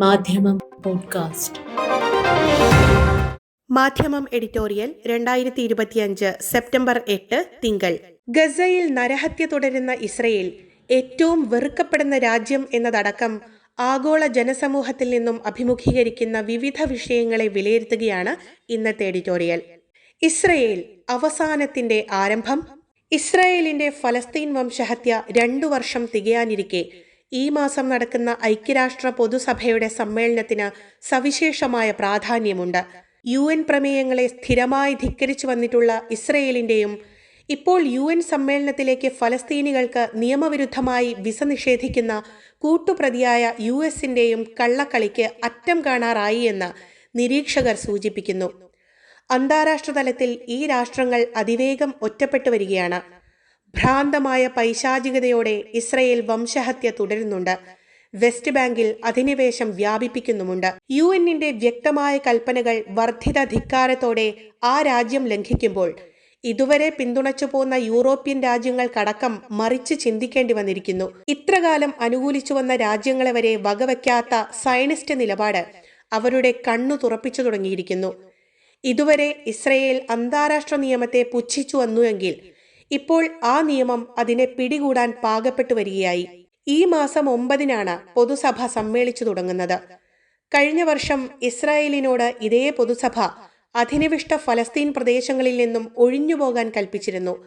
മാധ്യമം പോഡ്കാസ്റ്റ്. മാധ്യമം എഡിറ്റോറിയൽ രണ്ടായിരത്തി ഇരുപത്തിയഞ്ച് സെപ്റ്റംബർ എട്ട് തിങ്കൾ. ഗസയിൽ നരഹത്യ തുടരുന്ന ഇസ്രയേൽ ഏറ്റവും വെറുക്കപ്പെടുന്ന രാജ്യം എന്നതടക്കം ആഗോള ജനസമൂഹത്തിൽ നിന്നും അഭിമുഖീകരിക്കുന്ന വിവിധ വിഷയങ്ങളെ വിലയിരുത്തുകയാണ് ഇന്നത്തെ എഡിറ്റോറിയൽ. ഇസ്രയേൽ അവസാനത്തിന്റെ ആരംഭം. ഇസ്രയേലിന്റെ ഫലസ്തീൻ വംശഹത്യ രണ്ടു വർഷം തികയാനിരിക്കെ ഈ മാസം നടക്കുന്ന ഐക്യരാഷ്ട്ര പൊതുസഭയുടെ സമ്മേളനത്തിന് സവിശേഷമായ പ്രാധാന്യമുണ്ട്. യു എൻ പ്രമേയങ്ങളെ സ്ഥിരമായി ധിക്കരിച്ചു വന്നിട്ടുള്ള ഇസ്രയേലിന്റെയും ഇപ്പോൾ യു എൻ സമ്മേളനത്തിലേക്ക് ഫലസ്തീനികൾക്ക് നിയമവിരുദ്ധമായി വിസ നിഷേധിക്കുന്ന കൂട്ടുപ്രതിയായ യു എസിന്റെയും കള്ളക്കളിക്ക് അറ്റം കാണാറായി എന്ന് നിരീക്ഷകർ സൂചിപ്പിക്കുന്നു. അന്താരാഷ്ട്ര തലത്തിൽ ഈ രാഷ്ട്രങ്ങൾ അതിവേഗം ഒറ്റപ്പെട്ടു വരികയാണ്. ഭ്രാന്തമായ പൈശാചികതയോടെ ഇസ്രയേൽ വംശഹത്യ തുടരുന്നുണ്ട്. വെസ്റ്റ് ബാങ്കിൽ അധിനിവേശം വ്യാപിപ്പിക്കുന്നുമുണ്ട്. യു എന്നിന്റെ വ്യക്തമായ കൽപ്പനകൾ വർദ്ധിത ധിക്കാരത്തോടെ ആ രാജ്യം ലംഘിക്കുമ്പോൾ ഇതുവരെ പിന്തുണച്ചു പോന്ന യൂറോപ്യൻ രാജ്യങ്ങൾക്കടക്കം മറിച്ച് ചിന്തിക്കേണ്ടി വന്നിരിക്കുന്നു. ഇത്രകാലം അനുകൂലിച്ചു വന്ന രാജ്യങ്ങളെ വരെ വകവയ്ക്കാത്ത സയനിസ്റ്റ് നിലപാട് അവരുടെ കണ്ണു തുറപ്പിച്ചു തുടങ്ങിയിരിക്കുന്നു. ഇതുവരെ ഇസ്രയേൽ അന്താരാഷ്ട്ര നിയമത്തെ പുച്ഛിച്ചു വന്നുവെങ്കിൽ ഇപ്പോൾ ആ നിയമം അതിനെ പിടികൂടാൻ പാകപ്പെട്ടു വരികയായി. ഈ മാസം ഒമ്പതിനാണ് പൊതുസഭ സമ്മേളിച്ചു തുടങ്ങുന്നത്. കഴിഞ്ഞ വർഷം ഇസ്രായേലിനോട് ഇതേ പൊതുസഭ അധിനിവിഷ്ട ഫലസ്തീൻ പ്രദേശങ്ങളിൽ നിന്നും ഒഴിഞ്ഞുപോകാൻ കൽപ്പിച്ചിരുന്നു.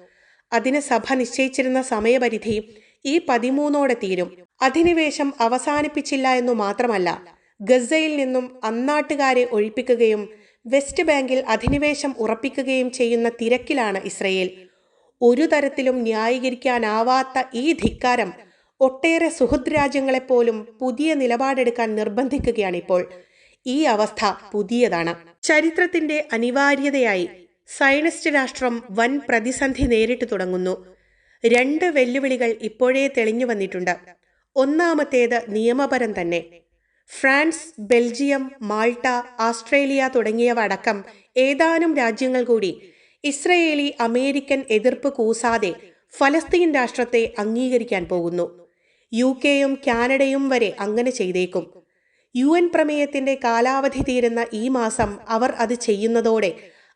അതിന് സഭ നിശ്ചയിച്ചിരുന്ന സമയപരിധി ഈ പതിമൂന്നോടെ തീരും. അധിനിവേശം അവസാനിപ്പിച്ചില്ല എന്നു മാത്രമല്ല ഗസയിൽ നിന്നും അന്നാട്ടുകാരെ ഒഴിപ്പിക്കുകയും വെസ്റ്റ് ബാങ്കിൽ അധിനിവേശം ഉറപ്പിക്കുകയും ചെയ്യുന്ന തിരക്കിലാണ് ഇസ്രയേൽ. ഒരു തരത്തിലും ന്യായീകരിക്കാനാവാത്ത ഈ ധിക്കാരം ഒട്ടേറെ സുഹൃദ് രാജ്യങ്ങളെപ്പോലും പുതിയ നിലപാടെടുക്കാൻ നിർബന്ധിക്കുകയാണിപ്പോൾ. ഈ അവസ്ഥ പുതിയതാണ്. ചരിത്രത്തിന്റെ അനിവാര്യതയായി സയനിസ്റ്റ് രാഷ്ട്രം വൻ പ്രതിസന്ധി നേരിട്ട് തുടങ്ങുന്നു. രണ്ട് വെല്ലുവിളികൾ ഇപ്പോഴേ തെളിഞ്ഞു വന്നിട്ടുണ്ട്. ഒന്നാമത്തേത് നിയമപരം തന്നെ. ഫ്രാൻസ് ബെൽജിയം മാൾട്ട ആസ്ട്രേലിയ തുടങ്ങിയവ അടക്കം ഏതാനും രാജ്യങ്ങൾ കൂടി ഇസ്രയേലി അമേരിക്കൻ എതിർപ്പ് കൂസാതെ ഫലസ്തീൻ രാഷ്ട്രത്തെ അംഗീകരിക്കാൻ പോകുന്നു. യു കെയും കാനഡയും വരെ അങ്ങനെ ചെയ്തേക്കും. യു എൻ പ്രമേയത്തിന്റെ കാലാവധി തീരുന്ന ഈ മാസം അവർ അത് ചെയ്യുന്നതോടെ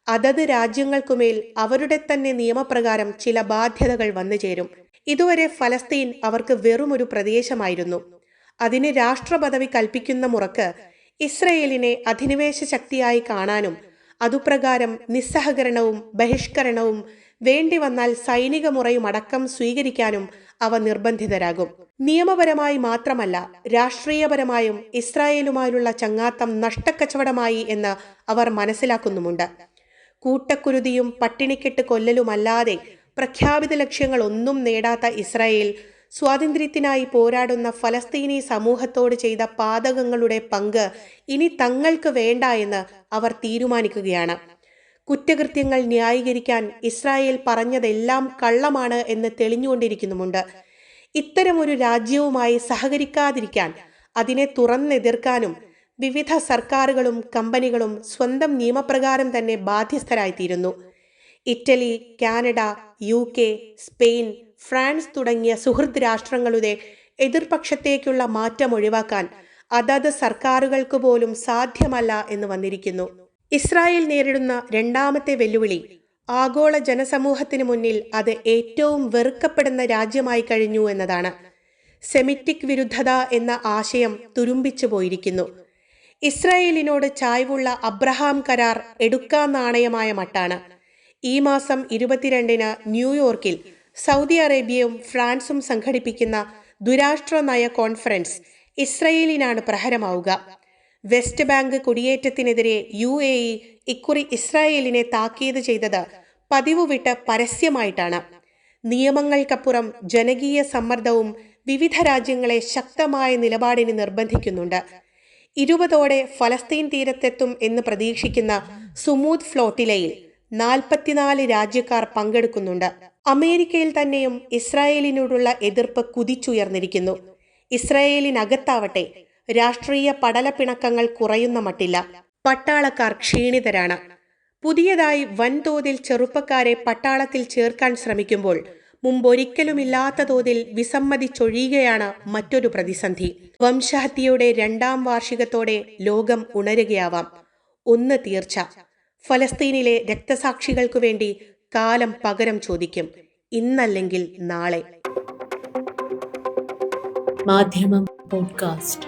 അതത് രാജ്യങ്ങൾക്കുമേൽ അവരുടെ തന്നെ നിയമപ്രകാരം ചില ബാധ്യതകൾ വന്നു ചേരും. ഇതുവരെ ഫലസ്തീൻ അവർക്ക് വെറുമൊരു പ്രദേശമായിരുന്നു. അതിന് രാഷ്ട്രപദവി കൽപ്പിക്കുന്ന മുറക്ക് ഇസ്രയേലിനെ അധിനിവേശ ശക്തിയായി കാണാനും അതുപ്രകാരം നിസ്സഹകരണവും ബഹിഷ്കരണവും വേണ്ടി വന്നാൽ സൈനിക മുറയും അടക്കം സ്വീകരിക്കാനും അവ നിർബന്ധിതരാകും. നിയമപരമായി മാത്രമല്ല രാഷ്ട്രീയപരമായും ഇസ്രായേലുമായുള്ള ചങ്ങാത്തം നഷ്ടക്കച്ചവടമായി എന്ന് അവർ മനസ്സിലാക്കുന്നുമുണ്ട്. കൂട്ടക്കുരുതിയും പട്ടിണിക്കെട്ട് കൊല്ലലുമല്ലാതെ പ്രഖ്യാപിത ലക്ഷ്യങ്ങളൊന്നും നേടാത്ത ഇസ്രായേൽ സ്വാതന്ത്ര്യത്തിനായി പോരാടുന്ന ഫലസ്തീനി സമൂഹത്തോട് ചെയ്ത പാതകങ്ങളുടെ പങ്ക് ഇനി തങ്ങൾക്ക് വേണ്ട എന്ന് അവർ തീരുമാനിക്കുകയാണ്. കുറ്റകൃത്യങ്ങൾ ന്യായീകരിക്കാൻ ഇസ്രായേൽ പറഞ്ഞതെല്ലാം കള്ളമാണ് എന്ന് തെളിഞ്ഞുകൊണ്ടിരിക്കുന്നുമുണ്ട്. ഇത്തരമൊരു രാജ്യവുമായി സഹകരിക്കാതിരിക്കാൻ അതിനെ തുറന്നെതിർക്കാനും വിവിധ സർക്കാരുകളും കമ്പനികളും സ്വന്തം നിയമപ്രകാരം തന്നെ ബാധ്യസ്ഥരായിത്തീരുന്നു. Italy Canada U K Spain France തുടങ്ങിയ സുഹൃദ് രാഷ്ട്രങ്ങളുടെ എതിർപക്ഷത്തേക്കുള്ള മാറ്റം ഒഴിവാക്കാൻ അതത് സർക്കാരുകൾക്ക് പോലും സാധ്യമല്ല എന്ന് വന്നിരിക്കുന്നു. ഇസ്രായേൽ നേരിടുന്ന രണ്ടാമത്തെ വെല്ലുവിളി ആഗോള ജനസമൂഹത്തിന് മുന്നിൽ അത് ഏറ്റവും വെറുക്കപ്പെടുന്ന രാജ്യമായി കഴിഞ്ഞു എന്നതാണ്. സെമിറ്റിക് വിരുദ്ധത എന്ന ആശയം തുരുമ്പിച്ചു പോയിരിക്കുന്നു. ഇസ്രായേലിനോട് ചായ്വുള്ള അബ്രഹാം കരാർ എടുക്കാൻ നാണയമായ മട്ടാണ്. ഈ മാസം ഇരുപത്തിരണ്ടിന് ന്യൂയോർക്കിൽ സൗദി അറേബ്യയും ഫ്രാൻസും സംഘടിപ്പിക്കുന്ന ദുരാഷ്ട്ര നയ കോൺഫറൻസ് ഇസ്രയേലിനാണ് പ്രഹരമാവുക. വെസ്റ്റ് ബാങ്ക് കുടിയേറ്റത്തിനെതിരെ യു എ ഇ ഇക്കുറി ഇസ്രായേലിനെ താക്കീത് ചെയ്തത് പതിവ് വിട്ട് പരസ്യമായിട്ടാണ്. നിയമങ്ങൾക്കപ്പുറം ജനകീയ സമ്മർദ്ദവും വിവിധ രാജ്യങ്ങളെ ശക്തമായ നിലപാടിന് നിർബന്ധിക്കുന്നുണ്ട്. ഇരുപതോടെ ഫലസ്തീൻ തീരത്തെത്തും എന്ന് പ്രതീക്ഷിക്കുന്ന സുമൂദ് ഫ്ലോട്ടിലയിൽ നാൽപ്പത്തിനാല് രാജ്യക്കാർ പങ്കെടുക്കുന്നുണ്ട്. അമേരിക്കയിൽ തന്നെയും ഇസ്രായേലിനോടുള്ള എതിർപ്പ് കുതിച്ചുയർന്നിരിക്കുന്നു. ഇസ്രായേലിനകത്താവട്ടെ രാഷ്ട്രീയ പടലപ്പിണക്കങ്ങൾ കുറയുന്ന മട്ടില്ല. പട്ടാളക്കാർ ക്ഷീണിതരാണ്. പുതിയതായി വൻതോതിൽ ചെറുപ്പക്കാരെ പട്ടാളത്തിൽ ചേർക്കാൻ ശ്രമിക്കുമ്പോൾ മുമ്പൊരിക്കലുമില്ലാത്ത തോതിൽ വിസമ്മതിച്ചൊഴിയുകയാണ് മറ്റൊരു പ്രതിസന്ധി. വംശഹത്യയുടെ രണ്ടാം വാർഷികത്തോടെ ലോകം ഉണരുകയാവാം. ഒന്ന് തീർച്ച. ഫലസ്തീനിലെ രക്തസാക്ഷികൾക്കു വേണ്ടി കാലം പകരം ചോദിക്കും ഇന്നല്ലെങ്കിൽ നാളെ. മാധ്യമം പോഡ്കാസ്റ്റ്.